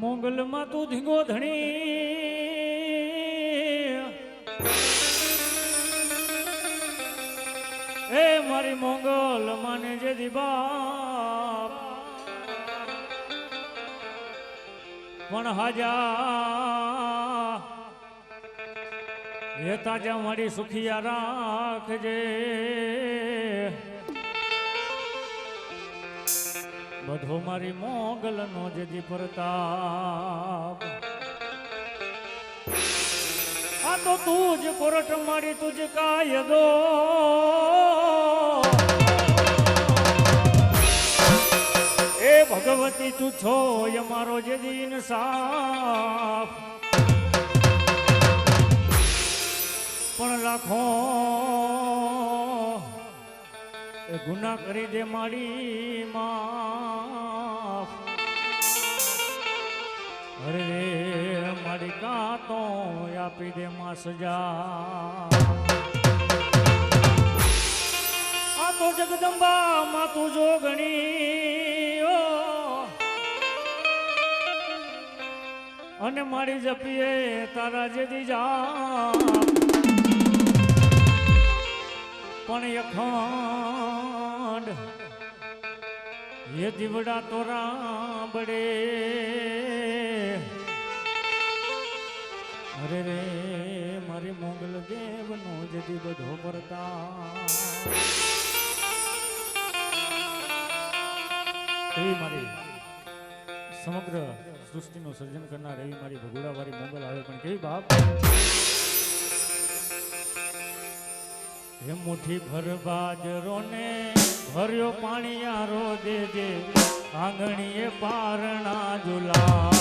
મોગલમાં તું ધીંગો ધણી એ મારી મોગલ માને જે દીબાપ. પણ હાજા, એ તાજા મારી સુખિયા રાખજે. બધો મારી મોગલ નો જદી પ્રતાપ. આ તો તું જ કોરટ મારી તુજ કાય દો. એ ભગવતી તું છો એ મારો જદી ઇન્સાફ. પણ લાખો એ ગુના કરી દે મારી માફ. અરે મારી કાતો આપી દે માં સજા. આ તો જગદંબા માં તું જો ગણી અને મારી જપીએ તારા જે જા પણ અખંડ એ દીવડા તો રાબડે અરે રે, મારી મોગલ દેવનો જદી બધો કરતા એવી મારી, સમગ્ર સૃષ્ટિનું સર્જન કરનાર એવી મારી ભગોડાવાળી મોગલ આવે પણ કેવી બાપ. હે મુઠ્ઠી ભર બાજરો ને ભર્યો પાણી આરો દેજે. આંગણીએ પારણા ઝુલા.